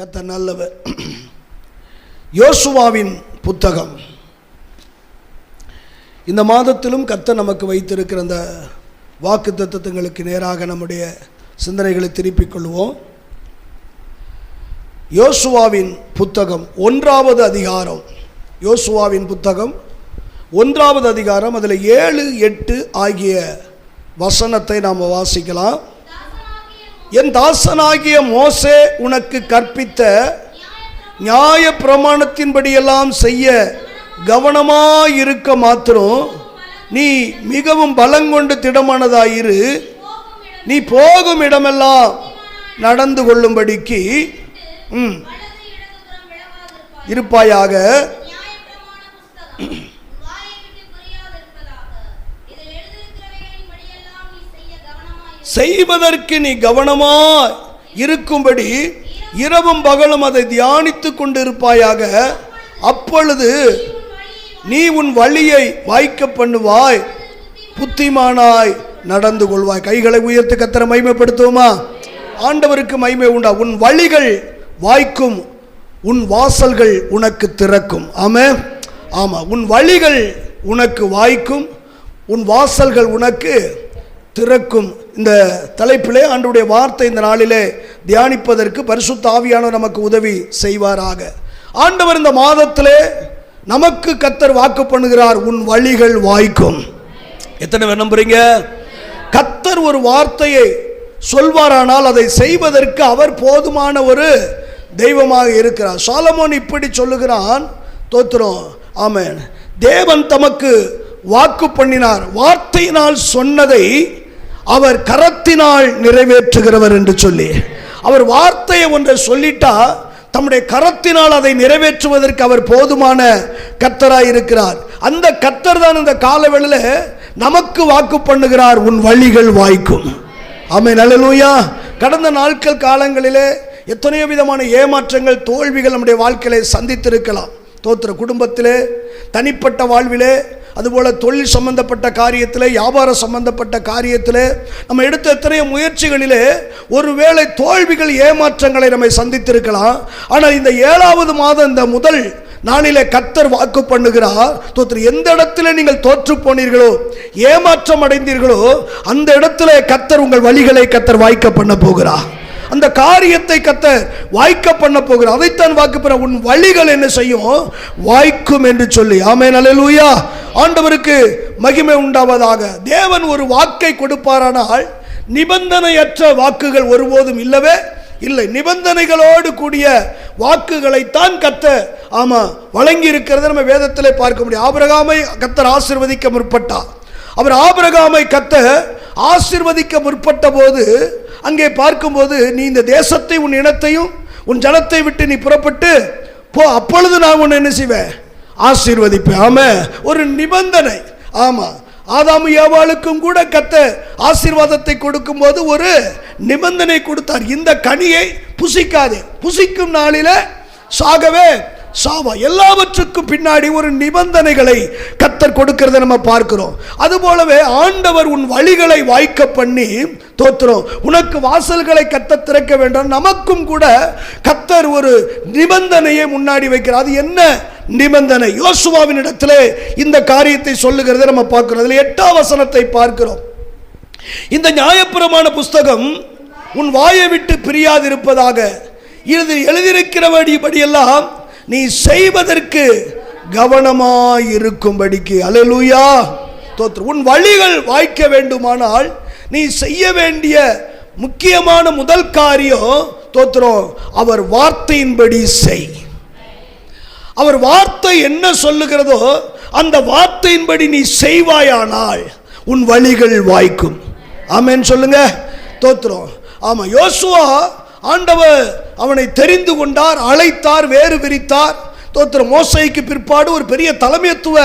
கத்த நல்லவர். யோசுவாவின் புத்தகம். இந்த மாதத்திலும் கத்த நமக்கு வைத்திருக்கிற அந்த வாக்கு தத்துவங்களுக்கு நேராக நம்முடைய சிந்தனைகளை திருப்பிக் கொள்வோம். யோசுவாவின் புத்தகம் ஒன்றாவது அதிகாரம். யோசுவாவின் புத்தகம் ஒன்றாவது அதிகாரம் அதில் ஏழு எட்டு ஆகிய வசனத்தை நாம் வாசிக்கலாம். என் தாசனாகிய மோசே உனக்கு கற்பித்த நியாய பிரமாணத்தின்படியெல்லாம் செய்ய கவனமாயிருக்க மாத்திரம் நீ மிகவும் பலங்கொண்டு திடமானதாயிரு. நீ போகும் இடமெல்லாம் நடந்து கொள்ளும்படிக்கு ம் இருப்பாயாக. செய்வதற்கு நீ கவனமாய் இருக்கும்படி இரவும் பகலும் அதை தியானித்து கொண்டிருப்பாயாக. அப்பொழுது நீ உன் வழியை வாய்க்க பண்ணுவாய். புத்திமானாய் நடந்து கொள்வாய். கைகளை உயர்த்து கத்திர மைமைப்படுத்துவோமா ஆண்டவருக்கு மைமை உண்டா? உன் வழிகள் வாய்க்கும் உன் வாசல்கள் உனக்கு திறக்கும். ஆமே ஆமா உன் வழிகள் உனக்கு வாய்க்கும் உன் வாசல்கள் உனக்கு திறக்கும். இந்த தலைப்பிலே ஆண்டுடைய வார்த்தை இந்த நாளிலே தியானிப்பதற்கு பரிசுத்த ஆவியானவர் நமக்கு உதவி செய்வாராக. ஆண்டவர் இந்த மாதத்திலே நமக்கு கத்தர் வாக்கு பண்ணுகிறார் உன் வழிகள் வாய்க்கும். எத்தனை பேர் நம்புறீங்க? கத்தர் ஒரு வார்த்தையை சொல்வாரானால் அதை செய்வதற்கு அவர் போதுமான ஒரு தெய்வமாக இருக்கிறார். சாலமோன் இப்படி சொல்லுகிறான் தோத்திரம் ஆமேன். தேவன் தமக்கு வாக்கு பண்ணினார். வார்த்தையினால் சொன்னதை அவர் கரத்தினால் நிறைவேற்றுகிறவர் என்று சொல்லி. அவர் வார்த்தையை ஒன்றை சொல்லிட்டா தம்முடைய கரத்தினால் அதை நிறைவேற்றுவதற்கு அவர் போதுமான கத்தராய் இருக்கிறார். அந்த கத்தர் தான் இந்த காலவெளியில் நமக்கு வாக்கு பண்ணுகிறார் உன் வழிகள் வாய்க்கும். ஆமை நல்லலூயா கடந்த நாட்கள் காலங்களிலே எத்தனையோ விதமான ஏமாற்றங்கள் தோல்விகள் நம்முடைய வாழ்க்கையில சந்தித்திருக்கலாம். தோத்திர குடும்பத்திலே தனிப்பட்ட வாழ்விலே அதுபோல் தொழில் சம்பந்தப்பட்ட காரியத்தில் வியாபார சம்பந்தப்பட்ட காரியத்தில் நம்ம எடுத்த எத்தனையோ முயற்சிகளிலே ஒருவேளை தோல்விகள் ஏமாற்றங்களை நம்மை சந்தித்திருக்கலாம். ஆனால் இந்த ஏழாவது மாதம் இந்த முதல் நாளிலே கத்தர் வாக்கு பண்ணுகிறார்? தோத்திர எந்த இடத்துல நீங்கள் தோற்று போனீர்களோ ஏமாற்றம் அடைந்தீர்களோ அந்த இடத்துல கத்தர் உங்கள் வழிகளை கத்தர் வாய்க்க பண்ண போகிறார். அந்த காரியத்தை கத்த வாய்க்க பண்ண போகிறார். அதைத்தான் வாக்கு பெற உன் வழிகள் என்ன செய்யும்? வாய்க்கும் என்று சொல்லி. ஆமே நல்லூயா ஆண்டவருக்கு மகிமை உண்டாவதாக. தேவன் ஒரு வாக்கை கொடுப்பாரானால் நிபந்தனையற்ற வாக்குகள் ஒருபோதும் இல்லவே இல்லை. நிபந்தனைகளோடு கூடிய வாக்குகளைத்தான் கத்த ஆமாம் வழங்கி இருக்கிறத நம்ம வேதத்தில் பார்க்க முடியும். ஆபிரகாமை கத்தர் ஆசிர்வதிக்க முற்பட்டார். அவர் ஆபிரகாமை கத்த ஆசிர்வதிக்க முற்பட்ட போது அங்கே பார்க்கும்போது நீ இந்த தேசத்தை உன் இனத்தையும் உன் ஜனத்தை விட்டு நீ புறப்பட்டு போ அப்பொழுது நான் உன்னை என்ன செய்வேன்? ஆசீர்வதிப்பேன். ஆமா. ஒரு நிபந்தனை. ஆமா. ஆதாமு ஏவாளுக்கும் கூட கத்த ஆசீர்வாதத்தை கொடுக்கும்போது ஒரு நிபந்தனை கொடுத்தார். இந்த கனியை புசிக்காதே. புசிக்கும் நாளில சாகவே சாவா எல்லாவற்றுக்கும் பின்னாடி ஒரு நிபந்தனைகளை கத்தர் கொடுக்கிறத நம்ம பார்க்கிறோம். அதுபோலவே ஆண்டவர் உன் வழிகளை வாய்க்க பண்ணி தோத்துறோம். உனக்கு வாசல்களை கத்த திறக்க வேண்டும். நமக்கும் கூட கத்தர் ஒரு நிபந்தனையை முன்னாடி வைக்கிறார். அது என்ன நிபந்தனை? யோசுவாவின் இடத்திலே இந்த காரியத்தை சொல்லுகிறத நம்ம பார்க்கிறோம். அதில் எட்டாம் வசனத்தை பார்க்கிறோம். இந்த நியாயப்புறமான புஸ்தகம் உன் வாயை விட்டு பிரியாதிருப்பதாக இது எழுதியிருக்கிறபடியெல்லாம் நீ செய்வதற்கு கவனமாயிருக்கும்படிக்கு. அலலுயா தோற்று உன் வழிகள் வாய்க்க வேண்டுமானால் நீ செய்ய வேண்டிய முக்கியமான முதல் காரியம் தோத்திரம் அவர் வார்த்தையின்படி செய். அவர் வார்த்தை என்ன சொல்லுகிறதோ அந்த வார்த்தையின்படி நீ செய்வாயானால் உன் வழிகள் வாய்க்கும். ஆமேன்னு சொல்லுங்க தோத்துறோம் ஆமா யோசுவா ஆண்டவர் அவனை தெரிந்து கொண்டார் அழைத்தார் வேறு விரித்தார். தோத்திர மோசைக்கு பிற்பாடு ஒரு பெரிய தலைமைத்துவ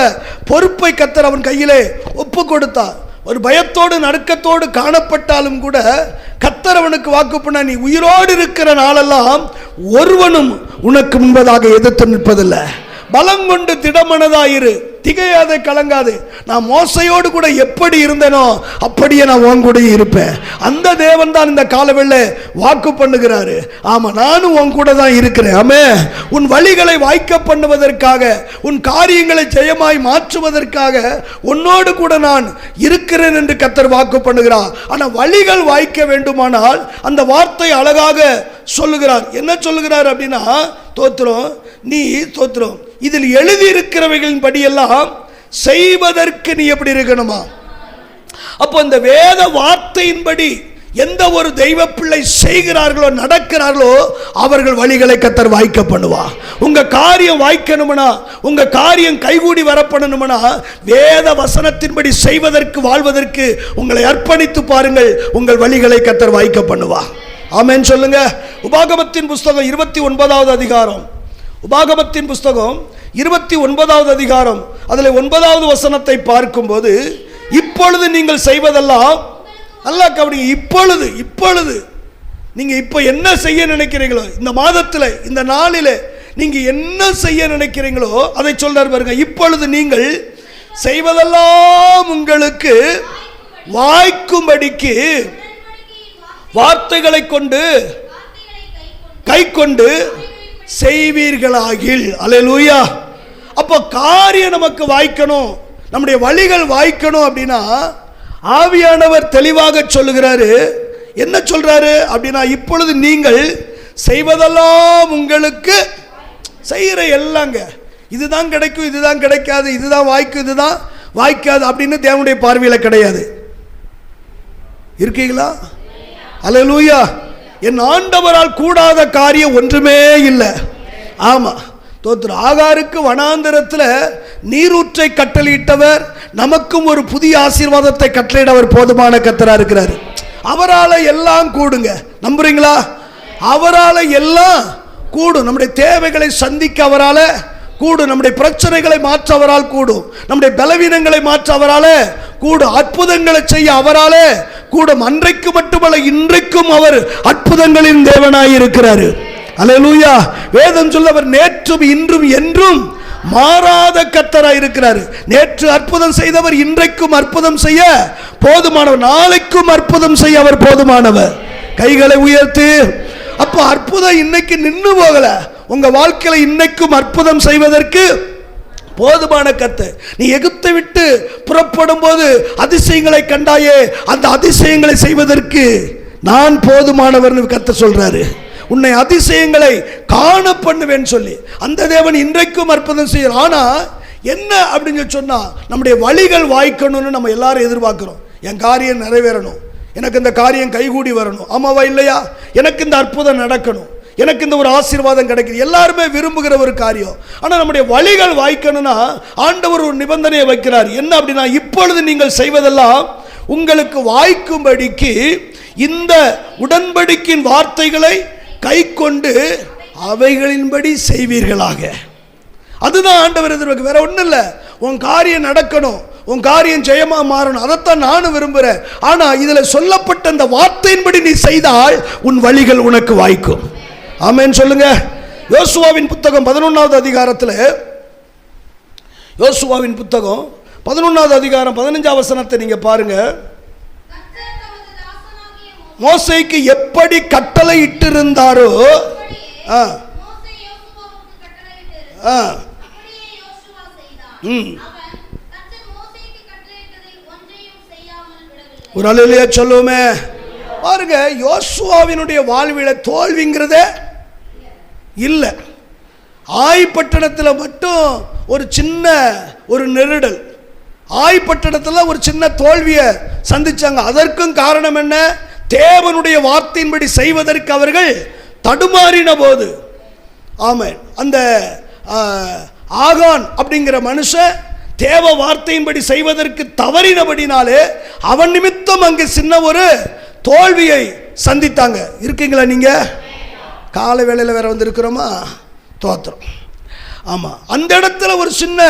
பொறுப்பை கத்தர் அவன் கையிலே ஒப்பு கொடுத்தார். ஒரு பயத்தோடு நடுக்கத்தோடு காணப்பட்டாலும் கூட கத்தர் அவனுக்கு வாக்கு பண்ண நீ உயிரோடு இருக்கிற நாளெல்லாம் ஒருவனும் உனக்கு முன்பதாக எதிர்த்து நிற்பதில்லை. பலம் கொண்டு திடமனதாயிரு. திகையாது கலங்காது. நான் மோசையோடு கூட எப்படி இருந்தேனோ அப்படியே நான் உன் கூட இருப்பேன். அந்த தேவன் தான் இந்த காலவெள்ள வாக்கு பண்ணுகிறாரு. ஆமா நானும் உன் கூட தான் இருக்கிறேன். ஆமே. உன் வழிகளை வாய்க்க பண்ணுவதற்காக உன் காரியங்களை ஜெயமாய் மாற்றுவதற்காக உன்னோடு கூட நான் இருக்கிறேன் என்று கத்தர் வாக்கு பண்ணுகிறார். ஆனா வழிகள் வாய்க்க வேண்டுமானால் அந்த வார்த்தை அழகாக சொல்லுகிறார். என்ன சொல்லுகிறார் அப்படின்னா தோத்திரம் நீ தோத்திரம். இதில் எழுதி இருக்கிறவைகளின் படியெல்லாம் செய்வதற்கு நீ எப்படி இருக்கணுமா? அப்போ இந்த வேத வார்த்தையின்படி எந்த ஒரு தெய்வ பிள்ளை செய்கிறார்களோ நடக்கிறார்களோ அவர்கள் வழிகளை கத்தர் வாய்க்க பண்ணுவா. உங்க காரியம் வாய்க்கணும்னா உங்க காரியம் கைகூடி வரப்படணும்னா வேத வசனத்தின்படி செய்வதற்கு வாழ்வதற்கு உங்களை அர்ப்பணித்து பாருங்கள் உங்கள் வழிகளை கத்தர் வாய்க்க பண்ணுவா. ஆமேன்னு சொல்லுங்க. உபாகமத்தின் புஸ்தகம் இருபத்தி ஒன்பதாவது அதிகாரம். உபாகமத்தின் புஸ்தகம் இருபத்தி ஒன்பதாவது அதிகாரம். அதில் ஒன்பதாவது வசனத்தை பார்க்கும்போது இப்பொழுது நீங்கள் செய்வதெல்லாம் நல்லா கவனிங்க இப்பொழுது இப்பொழுது. நீங்கள் இப்போ என்ன செய்ய நினைக்கிறீங்களோ இந்த மாதத்தில் இந்த நாளில் நீங்கள் என்ன செய்ய நினைக்கிறீங்களோ அதை சொல்றார் பாருங்க இப்பொழுது நீங்கள் செய்வதெல்லாம் உங்களுக்கு வாய்க்கும்படிக்கு வார்த்தைகளை கொண்டு கை கொண்டு செய்வீர்களாகில். அலையலூயா அப்போ காரியம் நமக்கு வாய்க்கணும். நம்முடைய வழிகள் வாய்க்கணும் அப்படின்னா ஆவியானவர் தெளிவாக சொல்லுகிறாரு. என்ன சொல்றாரு அப்படின்னா இப்பொழுது நீங்கள் செய்வதெல்லாம் உங்களுக்கு செய்கிற எல்லாங்க. இதுதான் கிடைக்கும் இதுதான் கிடைக்காது இதுதான் வாய்க்கும் இதுதான் வாய்க்காது அப்படின்னு தேவனுடைய பார்வையில் கிடையாது. இருக்கீங்களா? அல்லேலூயா. என் ஆண்டவரால் கூடாத காரியம் ஒன்றுமே இல்லை. ஆமாம் தோத்திர ஆகாருக்கு வனாந்தரத்தில் நீரூற்றை கட்டளையிட்டவர் நமக்கும் ஒரு புதிய ஆசீர்வாதத்தை கட்டளையிட அவர் போதுமான கத்தராக இருக்கிறார். அவரால் எல்லாம் கூடுங்க. நம்புறீங்களா? அவரால் எல்லாம் கூடும். நம்முடைய தேவைகளை சந்திக்க அவரால் கூடும். நம்முடைய பிரச்சனைகளை மாற்ற அவரால் கூடும். நம்முடைய பலவீனங்களை மாற்ற அவரால் கூடும். அற்புதங்களை செய்ய அவரால் கூடும் அன்றைக்கு மட்டுமல்ல இன்றைக்கும் அவர் அற்புதங்களின் தேவனாய் இருக்கிறாரு அல்லேலூயா. வேதம் சொல்ல அவர் நேற்றும் இன்றும் என்றும் மாறாத கத்தராய் இருக்கிறார் நேற்று அற்புதம் செய்தவர் இன்றைக்கும் அற்புதம் செய்ய போதுமானவர். நாளைக்கும் அற்புதம் செய்ய அவர் போதுமானவர். கைகளை உயர்த்து அப்போ அற்புதம் இன்னைக்கு நின்று போகல. உங்க வாழ்க்கையில இன்னைக்கும் அற்புதம் செய்வதற்கு போதுமான கத்து. நீ எகிப்தை விட்டு புறப்படும் போது அதிசயங்களை கண்டாயே அந்த அதிசயங்களை செய்வதற்கு நான் போதுமானவர்னு கத்த சொல்றாரு. உன்னை அதிசயங்களை காண பண்ணுவேன் சொல்லி. அந்த தேவன் இன்றைக்கும் அற்புதம் செய்யறான் ஆனா என்ன அப்படின்னு சொன்னா நம்முடைய வழிகள் வாய்க்கணும்னு நம்ம எல்லாரும் எதிர்பார்க்கிறோம். என் காரியம் நிறைவேறணும். எனக்கு இந்த காரியம் கைகூடி வரணும். ஆமாவா இல்லையா? எனக்கு இந்த அற்புதம் நடக்கணும். எனக்கு இந்த ஒரு ஆசீர்வாதம் கிடைக்குது. எல்லாருமே விரும்புகிற ஒரு காரியம். ஆனால் நம்முடைய வழிகள் வாய்க்கணும்னா ஆண்டவர் ஒரு நிபந்தனையை வைக்கிறார். என்ன அப்படின்னா இப்பொழுது நீங்கள் செய்வதெல்லாம் உங்களுக்கு வாய்க்கும்படிக்கு இந்த உடன்படிக்கின் வார்த்தைகளை கை கொண்டு அவைகளின்படி செய்வீர்களாக. அதுதான் ஆண்டவர் எதிர்பார்க்க. வேற ஒன்றும் இல்லை. உன் காரியம் நடக்கணும். உன் காரியம் ஜெயமாக மாறணும். அதைத்தான் நானும் விரும்புகிறேன் ஆனால் இதில் சொல்லப்பட்ட அந்த வார்த்தையின்படி நீ செய்தால் உன் வழிகள் உனக்கு வாய்க்கும். ஆமேன்னு சொல்லுங்க. யோசுவாவின் புத்தகம் பதினொன்றாவது அதிகாரத்தில் யோசுவாவின் புத்தகம் பதினொன்றாவது அதிகாரம் பதினஞ்சாம் வசனத்தை நீங்கள் பாருங்க. மோசைக்கு எப்படி கட்டளை இட்டிருந்தாரோ ஆ. ஆ. ம். ஒரு அலையிலேயே சொல்லுவோமே. பாருங்க யோசுவாவினுடைய வாழ்வில தோல்விங்கிறதே இல்லை. ஆய்பட்டணத்தில் மட்டும் ஒரு சின்ன ஒரு நெருடல். ஆய்பட்டணத்தில் ஒரு சின்ன தோல்வியை சந்தித்தாங்க அதற்கும் காரணம் என்ன? தேவனுடைய வார்த்தையின்படி செய்வதற்கு அவர்கள் தடுமாறின போது. ஆமாம் அந்த ஆகான் அப்படிங்கிற மனுஷன் தேவ வார்த்தையின்படி செய்வதற்கு தவறினபடினாலே அவன் நிமித்தம் அங்கே சின்ன ஒரு தோல்வியை சந்தித்தாங்க. இருக்கீங்களா நீங்கள் காலை வேளையில் வேற வந்திருக்கிறோமா? தோத்துறோம் ஆமாம் அந்த இடத்துல ஒரு சின்ன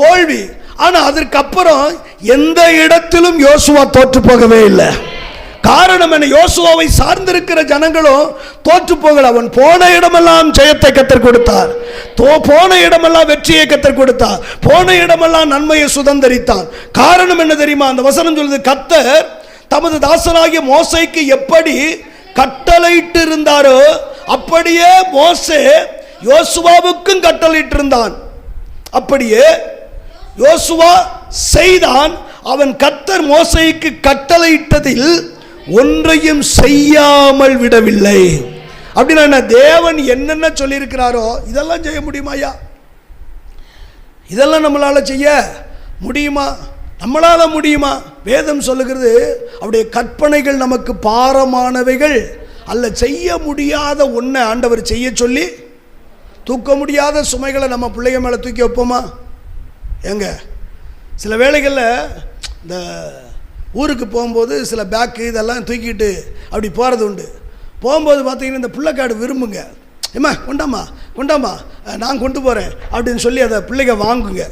தோல்வி. ஆனால் அதற்கு அப்புறம் எந்த இடத்திலும் யோசுவா தோற்று போகவே இல்லை. காரணம் என்ன? யோசுவாவை சார்ந்திருக்கிற ஜனங்களும் தோற்று போகல. அவன் போன இடமெல்லாம் ஜெயத்தை கத்தர் கொடுத்தார். தோ போன இடமெல்லாம் வெற்றியை கத்தர் கொடுத்தார். போன இடமெல்லாம் நன்மையை சுதந்திரித்தான் காரணம் என்ன தெரியுமா? அந்த வசனம் சொல்லுது கத்தர் தமது தாசனாகிய மோசைக்கு எப்படி கட்டளையிட்டு இருந்தாரோ அப்படியே மோசே யோசுவாவுக்கும் கட்டளையிட்டு இருந்தான் அப்படியே யோசுவா செய்தான். அவன் கத்தர் மோசைக்கு கட்டளையிட்டதில் ஒன்றையும் செய்யாமல் விடவில்லை. அப்படின்னா என்ன? தேவன் என்னென்ன சொல்லியிருக்கிறாரோ இதெல்லாம் செய்ய முடியுமாயா இதெல்லாம் நம்மளால் செய்ய முடியுமா? நம்மளால் முடியுமா? வேதம் சொல்லுகிறது அவருடைய கற்பனைகள் நமக்கு பாரமானவைகள் அல்ல செய்ய முடியாத ஒன்றை ஆண்டவர் செய்ய சொல்லி தூக்க முடியாத சுமைகளை நம்ம பிள்ளைங்க மேலே தூக்கி வைப்போமா? ஏங்க சில வேளைகளில் இந்த ஊருக்கு போகும்போது சில பேக்கு இதெல்லாம் தூக்கிட்டு அப்படி போகிறது உண்டு. போகும்போது பார்த்தீங்கன்னா இந்த பிள்ளைக்காடு விரும்புங்க. ஏம்மா கொண்டாம்மா கொண்டாம்மா. நான் கொண்டு போகிறேன் அப்படின்னு சொல்லி அதை பிள்ளைங்க வாங்குங்க.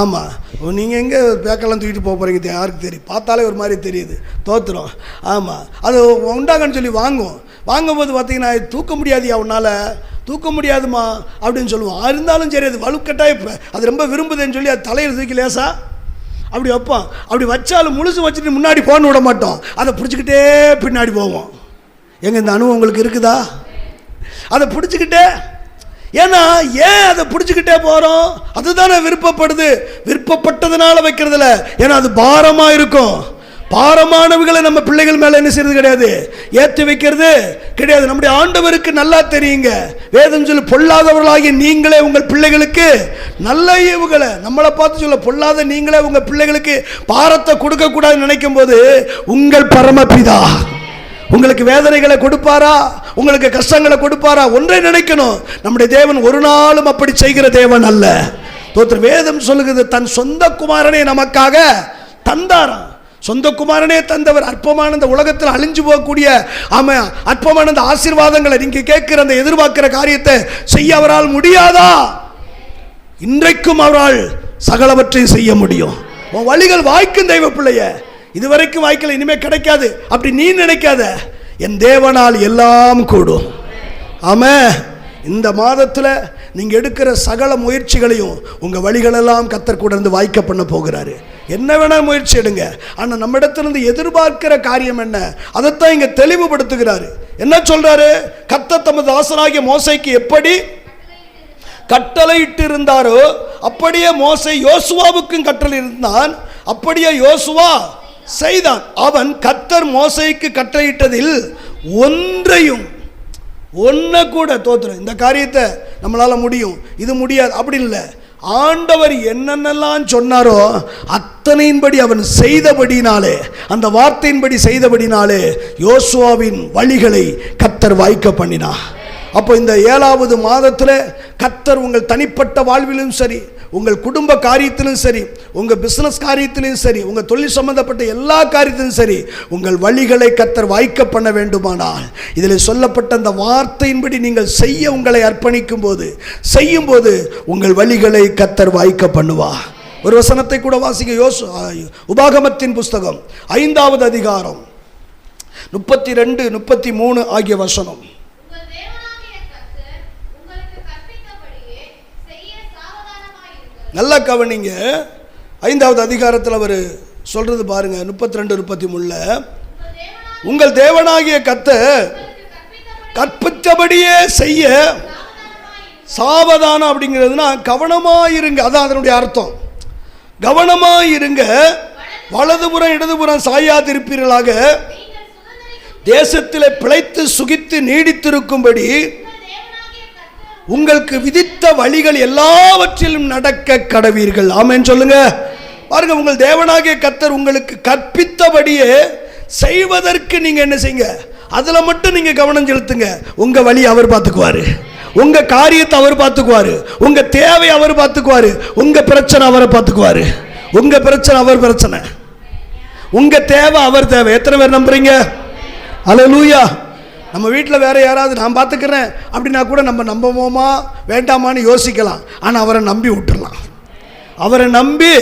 ஆமாம் நீங்கள் எங்கே பேக்கெல்லாம் தூக்கிட்டு போக போகிறீங்க யாருக்கு தெரியும் பார்த்தாலே ஒரு மாதிரி தெரியுது. தோத்துறோம் ஆமாம் அது உண்டாங்கன்னு சொல்லி வாங்குவோம். வாங்கும்போது பார்த்தீங்கன்னா இது தூக்க முடியாதுயா உன்னால்? தூக்க முடியாதுமா? அப்படின்னு சொல்லுவோம். இருந்தாலும் சரி அது வலுக்கட்டாக இப்போ அது ரொம்ப விரும்புதுன்னு சொல்லி அது தலையில் தூக்கி லேசா அப்படி வைப்போம். அப்படி வச்சாலும் முழுசு வச்சுட்டு முன்னாடி போன விட மாட்டோம். அதை பிடிச்சிக்கிட்டே பின்னாடி போவோம். எங்கே இந்த அனுபவம் உங்களுக்கு இருக்குதா? அதை பிடிச்சிக்கிட்டே. ஏன்னா ஏன் அதை பிடிச்சிக்கிட்டே போகிறோம் அதுதானே விருப்பப்படுது. விருப்பப்பட்டதுனால வைக்கிறதில்ல ஏன்னா அது பாரமாக இருக்கும். பாரமானவர்களை நம்ம பிள்ளைகள் மேலே என்ன செய்யறது கிடையாது. ஏற்றி வைக்கிறது கிடையாது. நம்முடைய ஆண்டவருக்கு நல்லா தெரியுங்க. வேதம் சொல்லி பொல்லாதவர்களாகிய நீங்களே உங்கள் பிள்ளைகளுக்கு நல்ல ஈவுகளை நம்மளை பார்த்து சொல்ல பொல்லாத நீங்களே உங்கள் பிள்ளைகளுக்கு பாரத்தை கொடுக்கக்கூடாதுன்னு நினைக்கும் போது உங்கள் பரமபிதா. உங்களுக்கு வேதனைகளை கொடுப்பாரா? உங்களுக்கு கஷ்டங்களை கொடுப்பாரா? ஒன்றை நினைக்கணும். நம்முடைய தேவன் ஒரு நாளும் அப்படி செய்கிற தேவன் அல்ல. தோற்ற வேதம் சொல்லுகிறது தன் சொந்த குமாரனை நமக்காக தந்தாராம். சொந்த குமாரனே தந்தவர். அற்பமான இந்த உலகத்தில் அழிஞ்சு போகக்கூடிய ஆமாம் அற்பமான ஆசீர்வாதங்களை நீங்க கேட்கிற அந்த எதிர்பார்க்கிற காரியத்தை செய்ய அவரால் முடியாதா? இன்றைக்கும் அவரால் சகலவற்றையும் செய்ய முடியும். உன் வழிகள் வாய்க்கும் தெய்வ பிள்ளைய. இதுவரைக்கும் வாய்க்கல இனிமே கிடைக்காது. அப்படி நீ நினைக்காத. என் தேவனால் எல்லாம் கூடும். ஆம. இந்த மாதத்தில் நீங்கள் எடுக்கிற சகல முயற்சிகளையும் உங்கள் வழிகளெல்லாம் கத்தர் கூட இருந்து வாய்க்க பண்ண போகிறாரு. என்ன வேணால் முயற்சி எடுங்க. ஆனால் நம்ம இடத்திலிருந்து எதிர்பார்க்கிற காரியம் என்ன? அதைத்தான் இங்கே தெளிவுபடுத்துகிறாரு. என்ன சொல்கிறாரு கத்த தமது ஆசனாகிய மோசைக்கு எப்படி கட்டளையிட்டு இருந்தாரோ அப்படியே மோசை யோசுவாவுக்கும் கட்டளை இருந்தான் அப்படியே யோசுவா செய்தான். அவன் கத்தர் மோசைக்கு கட்டளையிட்டதில் ஒன்றையும் ஒன்றை கூட தோத்துறோம் இந்த காரியத்தை நம்மளால் முடியும். இது முடியாது. அப்படி இல்லை. ஆண்டவர் என்னென்னலாம் சொன்னாரோ அத்தனையின்படி அவன் செய்தபடினாலே அந்த வார்த்தையின்படி செய்தபடினாலே யோசுவாவின் வழிகளை கத்தர் வாய்க்க பண்ணினா அப்போ இந்த ஏழாவது மாதத்தில் கத்தர் உங்கள் தனிப்பட்ட வாழ்விலும் சரி உங்கள் குடும்ப காரியத்திலும் சரி உங்கள் பிஸ்னஸ் காரியத்திலும் சரி உங்கள் தொழில் சம்பந்தப்பட்ட எல்லா காரியத்திலும் சரி உங்கள் வழிகளை கத்தர் வாய்க்க பண்ண வேண்டுமானால் இதில் சொல்லப்பட்ட அந்த வார்த்தையின்படி நீங்கள் செய்ய உங்களை அர்ப்பணிக்கும் போது செய்யும்போது உங்கள் வழிகளை கத்தர் வாய்க்க பண்ணுவா ஒரு வசனத்தை கூட வாசிக்க யோசு உபாகமத்தின் புஸ்தகம் ஐந்தாவது அதிகாரம் முப்பத்தி ரெண்டு முப்பத்தி மூணு ஆகிய வசனம் உங்கள் தேவனாகிய கர்த்தர் உங்களுக்கு கற்பித்தபடியே செய்ய சாவதானமாயிருங்கள் நல்லா கவனிங்க. ஐந்தாவது அதிகாரத்தில் அவர் சொல்கிறது பாருங்க முப்பத்தி ரெண்டு முப்பத்தி மூணில் உங்கள் தேவனாகிய கத்த கற்பித்தபடியே செய்ய சாவதானம் அப்படிங்கிறதுனா கவனமாக இருங்க அதான் அதனுடைய அர்த்தம். கவனமாக இருங்க வலதுபுறம் இடதுபுறம் சாயாதிருப்பீர்களாக. தேசத்தில் பிழைத்து சுகித்து நீடித்திருக்கும்படி உங்களுக்கு விதித்த வழிகள் எல்லாவற்றிலும் நடக்க கடவீர்கள். ஆமேன்னு சொல்லுங்க. பாருங்க உங்கள் தேவனாகிய கத்தர் உங்களுக்கு கற்பித்தபடியே செய்வதற்கு நீங்க என்ன செய்யுங்க? அதுல மட்டும் நீங்க கவனம் செலுத்துங்க. உங்க வழி அவர் பார்த்துக்குவாரு. உங்க காரியத்தை அவர் பார்த்துக்குவாரு. உங்க தேவை அவர் பார்த்துக்குவாரு. உங்க பிரச்சனை அவரை பார்த்துக்குவாரு. உங்க பிரச்சனை அவர் பிரச்சனை. உங்க தேவை அவர் தேவை. எத்தனை பேர் நம்புறீங்க? லூயா நம்ம வீட்டில் வேற யாராவது நான் பார்த்துக்கிறேன் அப்படின்னா கூட நம்ம நம்புவோமா? வேண்டாமான்னு யோசிக்கலாம். ஆனால் அவரை நம்பி விட்டுறலாம். அவரை நம்பி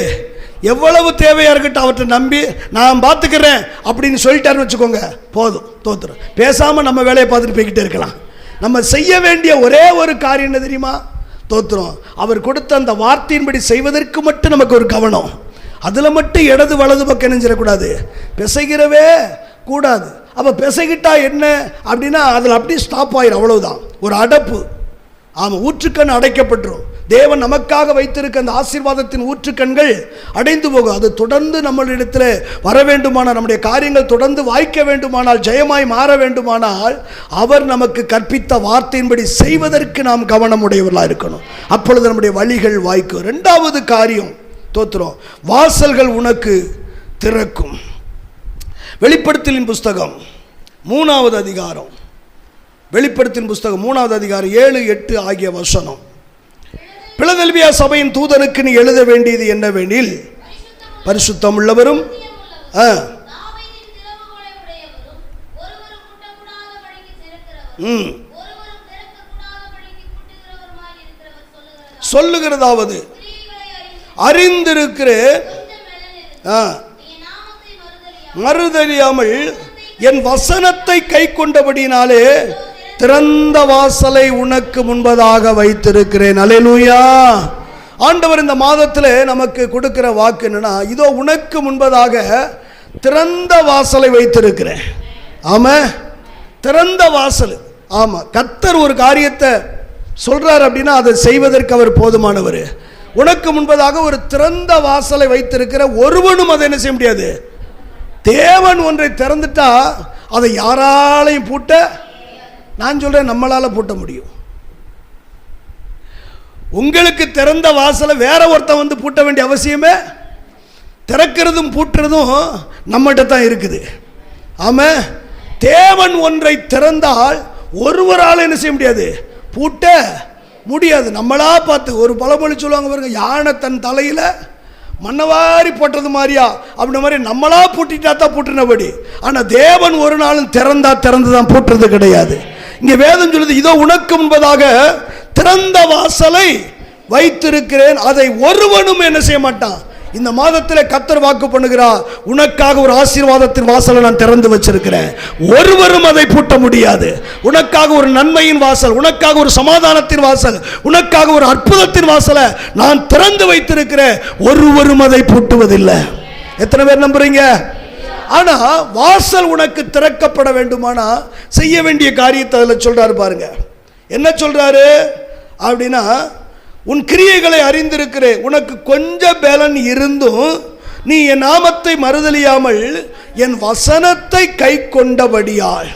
எவ்வளவு தேவையாக இருக்கட்டும் அவற்றை நம்பி நான் பார்த்துக்கிறேன் அப்படின்னு சொல்லிட்டாருன்னு வச்சுக்கோங்க போதும் தோத்துரும். பேசாமல் நம்ம வேலையை பார்த்துட்டு போய்கிட்டே இருக்கலாம். நம்ம செய்ய வேண்டிய ஒரே ஒரு காரியம் என்ன தெரியுமா? தோத்துரும். அவர் கொடுத்த அந்த வார்த்தையின்படி செய்வதற்கு மட்டும் நமக்கு ஒரு கவனம். அதில் மட்டும் இடது வலது பக்கம் நினைஞ்சிடக்கூடாது பிசைகிறவே கூடாது. அப்போ பிசைகிட்டா என்ன? அப்படின்னா அதில் அப்படியே ஸ்டாப் ஆயிடும் அவ்வளவுதான். ஒரு அடப்பு. ஆமாம் ஊற்றுக்கண் அடைக்கப்பட்டுரும். தேவன் நமக்காக வைத்திருக்க அந்த ஆசீர்வாதத்தின் ஊற்றுக்கண்கள் அடைந்து போகும். அது தொடர்ந்து நம்மளிடத்தில் வர வேண்டுமானால் நம்முடைய காரியங்கள் தொடர்ந்து வாய்க்க வேண்டுமானால் ஜெயமாய் மாற வேண்டுமானால் அவர் நமக்கு கற்பித்த வார்த்தையின்படி செய்வதற்கு நாம் கவனமுடையவர்களாக இருக்கணும். அப்பொழுது நம்முடைய வழிகள் வாய்க்கும். ரெண்டாவது காரியம் தோத்துறோம் வாசல்கள் உனக்கு திறக்கும். வெளிப்படுத்தலின் புஸ்தகம் மூணாவது அதிகாரம். வெளிப்படுத்தின் புஸ்தகம் மூணாவது அதிகாரம் ஏழு எட்டு ஆகிய வசனம். பிளதெல்வியா சபையின் தூதனுக்கு நீ எழுத வேண்டியது என்னவெனில் பரிசுத்தம் உள்ளவரும் ஆ, ம். சொல்லுகிறதாவது அறிந்திருக்கிற கொஞ்சம் மெல்லனிரு. ஆ, நீ நாமத்தை மறுதலியா மறுதறியாமல் என் வசனத்தை கை கொண்டபடினாலே திறந்த வாசலை உனக்கு முன்பதாக வைத்திருக்கிறேன். அலையலூயா. ஆண்டவர் இந்த மாதத்தில் நமக்கு கொடுக்கிற வாக்கு என்னன்னா இதோ உனக்கு முன்பதாக திறந்த வாசலை வைத்திருக்கிறேன். ஆமா? திறந்த வாசல். ஆமா. கத்தர் ஒரு காரியத்தை சொல்றார் அப்படின்னா அதை செய்வதற்கு அவர் போதுமானவர். உனக்கு முன்பதாக ஒரு திறந்த வாசலை வைத்திருக்கிற ஒருவனும் அதை என்ன செய்ய முடியாது? தேவன் ஒன்றை திறந்துட்டா அதை யாராலையும் பூட்ட நான் சொல்கிறேன் நம்மளால் பூட்ட முடியும். உங்களுக்கு திறந்த வாசலை வேற ஒருத்தன் வந்து பூட்ட வேண்டிய அவசியமே? திறக்கிறதும் பூட்டுறதும் நம்மகிட்ட தான் இருக்குது. ஆமாம் தேவன் ஒன்றை திறந்தால் ஒருவரால் என்ன செய்ய முடியாது? பூட்ட முடியாது. நம்மளா பார்த்து ஒரு பழமொழி சொல்லுவாங்க பாருங்க யானை தன் தலையில் மண்ணவாரி போட்டது மாதிரியா? அப்படின்ன மாதிரி நம்மளா பூட்டிட்டா தான் பூட்டினபடி ஆனால் தேவன் ஒரு நாளும் திறந்தா திறந்து தான் பூட்டுறது கிடையாது. இங்கே வேதம் சொல்லுது இதோ உனக்கு முன்பதாக திறந்த வாசலை வைத்திருக்கிறேன். அதை ஒருவனும் என்ன செய்ய மாட்டான்? இந்த மாதத்தில் கத்தர் வாக்கு பண்ணுகிறார். உனக்காக ஒரு ஆசீர்வாதத்தின் வாசலை நான் திறந்து வச்சிருக்கிறேன். ஒருவரும் அதை பூட்ட முடியாது. உனக்காக ஒரு நன்மையின் வாசல் உனக்காக ஒரு சமாதானத்தின் வாசல் உனக்காக ஒரு அற்புதத்தின் வாசலை நான் திறந்து வைத்திருக்கிறேன். ஒருவரும் அதை பூட்டுவதில்லை. எத்தனை பேர் நம்புறீங்க? ஆனா வாசல் உனக்கு திறக்கப்பட வேண்டுமானா செய்ய வேண்டிய காரியத்தை அதில் சொல்றாரு பாருங்க. என்ன சொல்றாரு? அப்படின்னா உன் கிரியைகளை அறிந்திருக்கிறேன். உனக்கு கொஞ்ச பலன் இருந்தும் நீ என் நாமத்தை மறுதலியாமல் என் வசனத்தை கை கொண்டபடியாள்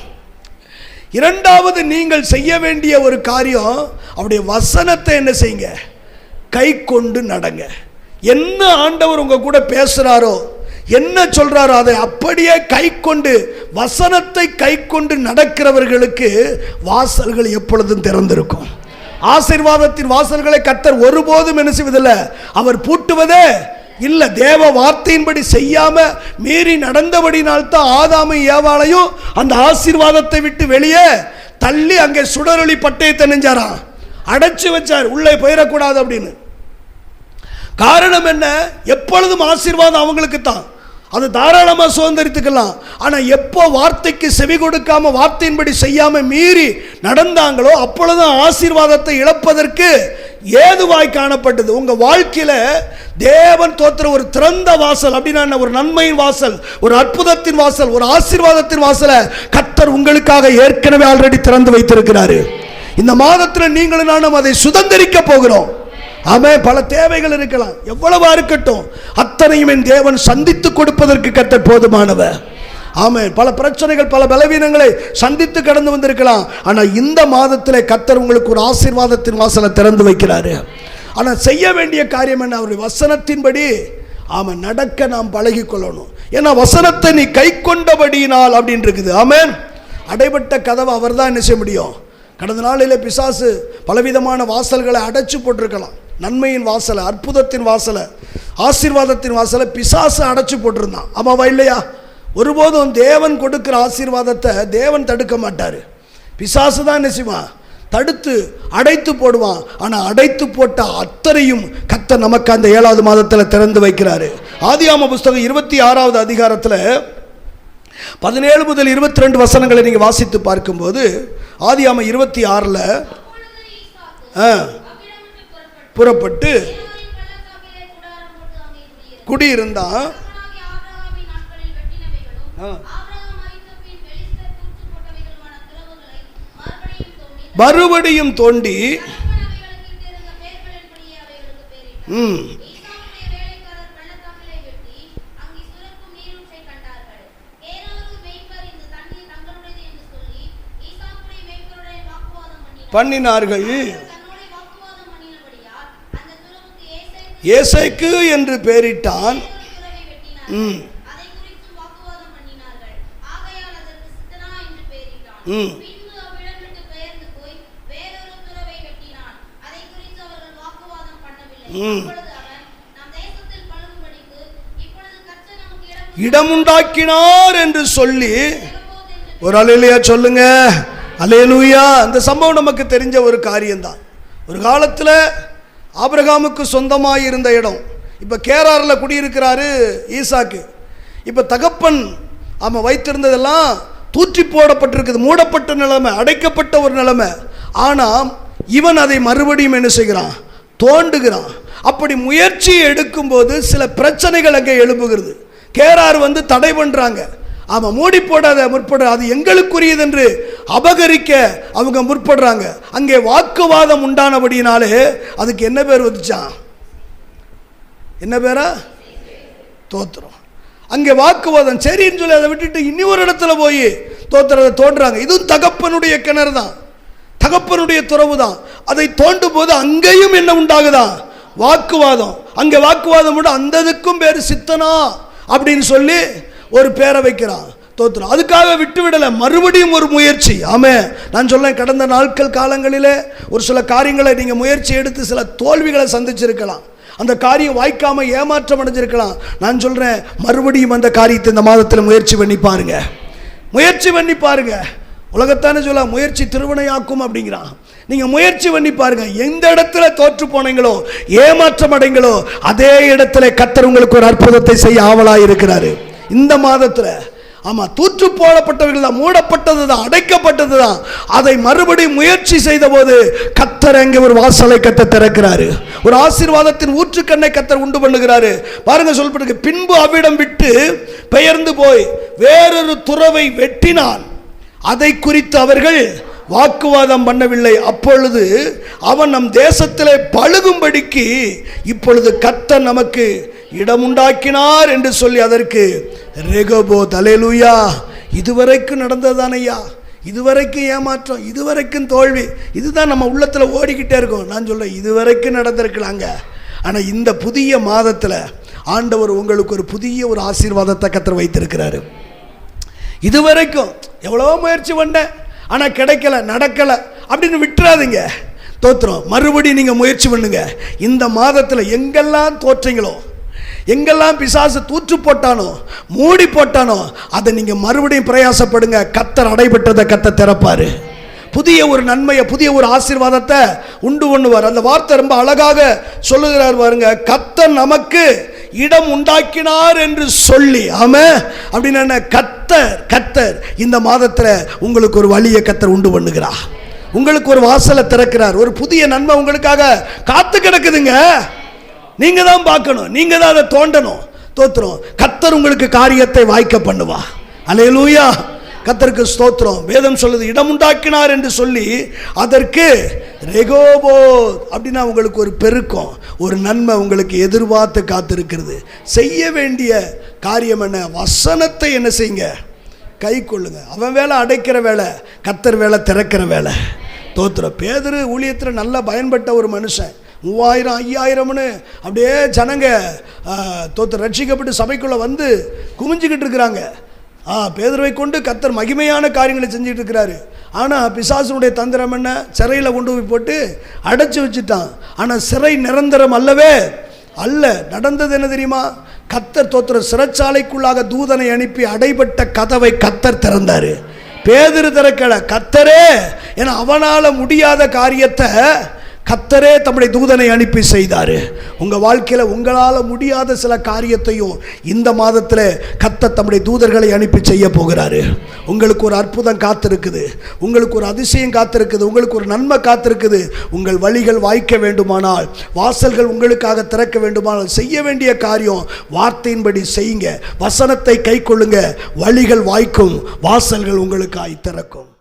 இரண்டாவது நீங்கள் செய்ய வேண்டிய ஒரு காரியம் அவருடைய வசனத்தை என்ன செய்யுங்க? கை கொண்டு நடங்க. என்ன ஆண்டவர் உங்க கூட பேசுறாரோ என்ன சொல்றாரோ அதை அப்படியே கை கொண்டு வசனத்தை கை கொண்டு நடக்கிறவர்களுக்கு வாசல்கள் எப்பொழுதும் திறந்திருக்கும். ஆசீர்வாதத்தின் வாசல்களை கத்தர் ஒருபோதும் என்ன செய்வதில்லை அவர் பூட்டுவதே இல்லை. தேவ வார்த்தையின்படி செய்யாம மீறி நடந்தபடினால் தான் ஆதாமை ஏவாளையும் அந்த ஆசீர்வாதத்தை விட்டு வெளியே தள்ளி அங்கே சுடரொளி பட்டயத்தை நெஞ்சாராம். அடைச்சு வச்சார். உள்ளே போயிடக்கூடாது அப்படின்னு. காரணம் என்ன? எப்பொழுதும் ஆசீர்வாதம் அவங்களுக்கு தான் அது தாராளமாக சுதந்திரித்துக்கலாம். ஆனால் எப்போ வார்த்தைக்கு செவி கொடுக்காம வார்த்தையின்படி செய்யாமல் மீறி நடந்தாங்களோ அப்பொழுது ஆசீர்வாதத்தை இழப்பதற்கு ஏதுவாய் காணப்பட்டது? உங்க வாழ்க்கையில தேவன் தோற்ற ஒரு திறந்த வாசல் அப்படின்னா ஒரு நன்மையின் வாசல் ஒரு அற்புதத்தின் வாசல் ஒரு ஆசீர்வாதத்தின் வாசலை கத்தர் உங்களுக்காக ஏற்கனவே ஆல்ரெடி திறந்து வைத்திருக்கிறாரு. இந்த மாதத்தில் நீங்களும் நானும் அதை சுதந்திரிக்க போகிறோம். ஆமே பல தேவைகள் இருக்கலாம். எவ்வளவா இருக்கட்டும். அத்தனையும் என் தேவன் சந்தித்து கொடுப்பதற்கு கத்தர் போதுமானவர். ஆமே பல பிரச்சனைகள் பல பலவீனங்களை சந்தித்து கடந்து வந்திருக்கலாம். ஆனால் இந்த மாதத்தில் கத்தர் உங்களுக்கு ஒரு ஆசீர்வாதத்தின் வாசலை திறந்து வைக்கிறாரு. ஆனால் செய்ய வேண்டிய காரியம் என்ன? அவருடைய வசனத்தின்படி ஆமாம் நடக்க நாம் பழகி கொள்ளணும் ஏன்னா வசனத்தை நீ கை கொண்டபடியினால் அப்படின்னு இருக்குது. ஆமேன். அடைபட்ட கதவை அவர் தான் என்ன செய்ய முடியும்? கடந்த நாளில் பிசாசு பலவிதமான வாசல்களை அடைச்சு போட்டிருக்கலாம். நன்மையின் வாசலை அற்புதத்தின் வாசலை ஆசீர்வாதத்தின் வாசலை பிசாசு அடைச்சி போட்டிருந்தான். ஆமாவா இல்லையா? ஒருபோதும் தேவன் கொடுக்கிற ஆசீர்வாதத்தை தேவன் தடுக்க மாட்டார். பிசாசு தான் என்ன செய்வான்? தடுத்து அடைத்து போடுவான். ஆனால் அடைத்து போட்ட அத்தனையும் கத்த நமக்கு அந்த ஏழாவது மாதத்தில் திறந்து வைக்கிறாரு. ஆதியாம புஸ்தகம் இருபத்தி ஆறாவது அதிகாரத்தில் பதினேழு முதல் இருபத்தி ரெண்டு வசனங்களை நீங்கள் வாசித்து பார்க்கும்போது ஆதியாம இருபத்தி ஆறில் புறப்பட்டு குடியிருந்தான். ஆ. மறுபடியும் தோண்டி, மறுபடியும் ம், வேலைக்காரர் பள்ளத்தாக்கிலே வெட்டி, அங்கே சுரக்கும் நீரூற்றைக் கண்டார்கள். ஏனோரு மேய்ப்பர் இந்த தண்ணீர் தங்களுடையது என்று சொல்லி, ஈசாக்குடைய மேய்ப்பருடைய வாக்குவாதம் பண்ணினார். பண்ணினார்கள் தன்னோடே வாக்குவாதம் பண்ணினபடியால், அந்த துறவுக்கு ஏசேக்கு ஏசைக்கு என்று பெயரிட்டான் ம். ம். இடம் இடமுண்டாக்கினார் என்று சொல்லி ஒரு அலையிலையா சொல்லுங்க. அலையலூயா அந்த சம்பவம் நமக்கு தெரிஞ்ச ஒரு காரியம்தான். ஒரு காலத்தில் ஆபிரகாமுக்கு சொந்தமாக இருந்த இடம். இப்போ கேராரில் குடியிருக்கிறாரு ஈசாக்கு. இப்போ தகப்பன் அவன் வைத்திருந்ததெல்லாம் தூற்றி போடப்பட்டிருக்குது மூடப்பட்ட நிலைமை அடைக்கப்பட்ட ஒரு நிலைமை. ஆனால் இவன் அதை மறுபடியும் என்ன செய்கிறான்? தோண்டுகிறான். அப்படி முயற்சி எடுக்கும்போது சில பிரச்சனைகள் அங்கே எழுப்புகிறது கேரார் வந்து தடை பண்ணுறாங்க ஆமாம் மூடி போடாத முற்படுற அது எங்களுக்குரியது என்று அபகரிக்க அவங்க முற்படுறாங்க. அங்கே வாக்குவாதம் உண்டானபடினாலே அதுக்கு என்ன பேர் வந்துச்சான் என்ன பேரா? தோத்திரம். அங்கே வாக்குவாதம் சரின்னு சொல்லி அதை விட்டுட்டு இனி ஒரு இடத்துல போய் தோத்துறதை தோன்றாங்க. இதுவும் தகப்பனுடைய கிணறு தான். தகப்பனுடைய துறவு தான். அதை தோண்டும் போது அங்கேயும் என்ன உண்டாகுதான் வாக்குவாதம். அங்கே வாக்குவாதம் விட அந்த இதுக்கும் பேர் சித்தனா அப்படின்னு சொல்லி ஒரு பேரை வைக்கிறான் தோத்துறோம் அதுக்காக விட்டு விடலை மறுபடியும் ஒரு முயற்சி. ஆமே. நான் சொல்லேன் கடந்த நாட்கள் காலங்களிலே ஒரு சில காரியங்களை நீங்கள் முயற்சி எடுத்து சில தோல்விகளை சந்திச்சிருக்கலாம். அந்த காரியம் வாய்க்காமல் ஏமாற்றம் அடைஞ்சிருக்கலாம். நான் சொல்கிறேன் மறுபடியும் அந்த காரியத்தை இந்த மாதத்தில் முயற்சி பண்ணி பாருங்க. முயற்சி பண்ணி பாருங்க. உலகத்தானே சொல்ல முயற்சி திருவினையாக்கும் அப்படிங்கிறான். நீங்கள் முயற்சி பண்ணி பாருங்க. எந்த இடத்துல தோற்று போனீங்களோ ஏமாற்றம் அடைங்களோ அதே இடத்துல கத்தர் உங்களுக்கு ஒரு அற்புதத்தை செய்ய ஆவலாக இருக்கிறாரு இந்த மாதத்தில் ஆமாம் தூற்று போடப்பட்டவர்கள் தான் மூடப்பட்டது தான் அடைக்கப்பட்டது தான். அதை மறுபடியும் முயற்சி செய்த போது கத்தர் அங்கே ஒரு வாசலை கத்த திறக்கிறாரு. ஒரு ஆசீர்வாதத்தின் ஊற்றுக்கண்ணை கத்தர் உண்டு பண்ணுகிறாரு. பாருங்க சொல்லப்பட்டு பின்பு அவ்விடம் விட்டு பெயர்ந்து போய் வேறொரு துறவை வெட்டினான். அதை குறித்து அவர்கள் வாக்குவாதம் பண்ணவில்லை. அப்பொழுது அவன் நம் தேசத்திலே பழுகும்படிக்கு இப்பொழுது கத்தர் நமக்கு இடம் உண்டாக்கினார் என்று சொல்லி அதற்கு ரெகபோ தலைலுயா இதுவரைக்கும் நடந்ததானையா இதுவரைக்கும் ஏமாற்றம் இதுவரைக்கும் தோல்வி இதுதான் நம்ம உள்ளத்தில் ஓடிக்கிட்டே இருக்கோம். நான் சொல்கிறேன் இதுவரைக்கும் நடந்திருக்கலாங்க. ஆனால் இந்த புதிய மாதத்தில் ஆண்டவர் உங்களுக்கு ஒரு புதிய ஒரு ஆசீர்வாதத்தை கத்தர் வைத்திருக்கிறாரு. இதுவரைக்கும் எவ்வளோ முயற்சி பண்ணேன் ஆனால் கிடைக்கல நடக்கலை. அப்படின்னு விட்டுறாதீங்க. தோத்துறோம் மறுபடியும் நீங்கள் முயற்சி பண்ணுங்க. இந்த மாதத்தில் எங்கெல்லாம் தோற்றீங்களோ எங்கெல்லாம் பிசாசு தூற்று போட்டானோ மூடி போட்டானோ அதை நீங்கள் மறுபடியும் பிரயாசப்படுங்க. கத்தர் அடைபட்டதை கத்த திறப்பாரு. புதிய ஒரு நன்மையை புதிய ஒரு ஆசீர்வாதத்தை உண்டு பண்ணுவார். அந்த வார்த்தை ரொம்ப அழகாக சொல்லுகிறார் பாருங்க. கத்தர் நமக்கு இடம் உண்டாக்கினார் என்று சொல்லி ஆம. அப்படின்னு கத்தர் கத்தர் இந்த மாதத்தில் உங்களுக்கு ஒரு வழியை கத்தர் உண்டு பண்ணுகிறார். உங்களுக்கு ஒரு வாசலை திறக்கிறார். ஒரு புதிய நன்மை உங்களுக்காக காத்து கிடக்குதுங்க. நீங்க தான் பார்க்கணும். நீங்க தான் அதை தோண்டணும். தோத்துறோம் கத்தர் உங்களுக்கு காரியத்தை வாய்க்க பண்ணுவா. அலையலூயா கத்தருக்கு ஸ்தோத்திரம். வேதம் சொல்லுது இடம் உண்டாக்கினார் என்று சொல்லி அதற்கு ரெகோபோ அப்படின்னா உங்களுக்கு ஒரு பெருக்கம். ஒரு நன்மை உங்களுக்கு எதிர்பார்த்து காத்திருக்கிறது. செய்ய வேண்டிய காரியம் என்ன? வசனத்தை என்ன செய்யுங்க? கை கொள்ளுங்க. அவன் வேலை அடைக்கிற வேலை கத்தர் வேலை திறக்கிற வேலை. தோத்துற பேதரு ஊழியத்தில் நல்லா பயன்பட்ட ஒரு மனுஷன். மூவாயிரம் ஐயாயிரம்னு அப்படியே ஜனங்க தோத்து ரட்சிக்கப்பட்டு சபைக்குள்ளே வந்து குமிஞ்சிக்கிட்டு இருக்கிறாங்க. ஆ பேதுருவை கொண்டு கத்தர் மகிமையான காரியங்களை செஞ்சுட்டு இருக்கிறாரு. ஆனால் பிசாசனுடைய தந்திரம் என்ன? சிறையில் கொண்டு போய் போட்டு அடைச்சி வச்சுட்டான். ஆனால் சிறை நிரந்தரம் அல்லவே அல்ல. நடந்தது என்ன தெரியுமா? கத்தர் தோத்துற சிறைச்சாலைக்குள்ளாக தூதனை அனுப்பி அடைபட்ட கதவை கத்தர் திறந்தார். பேதிரு திறக்கலை. கத்தரே ஏன்னா அவனால முடியாத காரியத்தை கத்தரே தம்முடைய தூதனை அனுப்பி செய்தார். உங்கள் வாழ்க்கையில் உங்களால் முடியாத சில காரியத்தையும் இந்த மாதத்தில் கத்த தம்முடைய தூதர்களை அனுப்பி செய்ய போகிறாரு. உங்களுக்கு ஒரு அற்புதம் காத்திருக்குது. உங்களுக்கு ஒரு அதிசயம் காத்திருக்குது. உங்களுக்கு ஒரு நன்மை காத்திருக்குது. உங்கள் வழிகள் வாய்க்க வேண்டுமானால் வாசல்கள் உங்களுக்காக திறக்க வேண்டுமானால் செய்ய வேண்டிய காரியம் வார்த்தையின்படி செய்யுங்க. வசனத்தை கை கொள்ளுங்க. வழிகள் வாய்க்கும். வாசல்கள் உங்களுக்காய் திறக்கும்.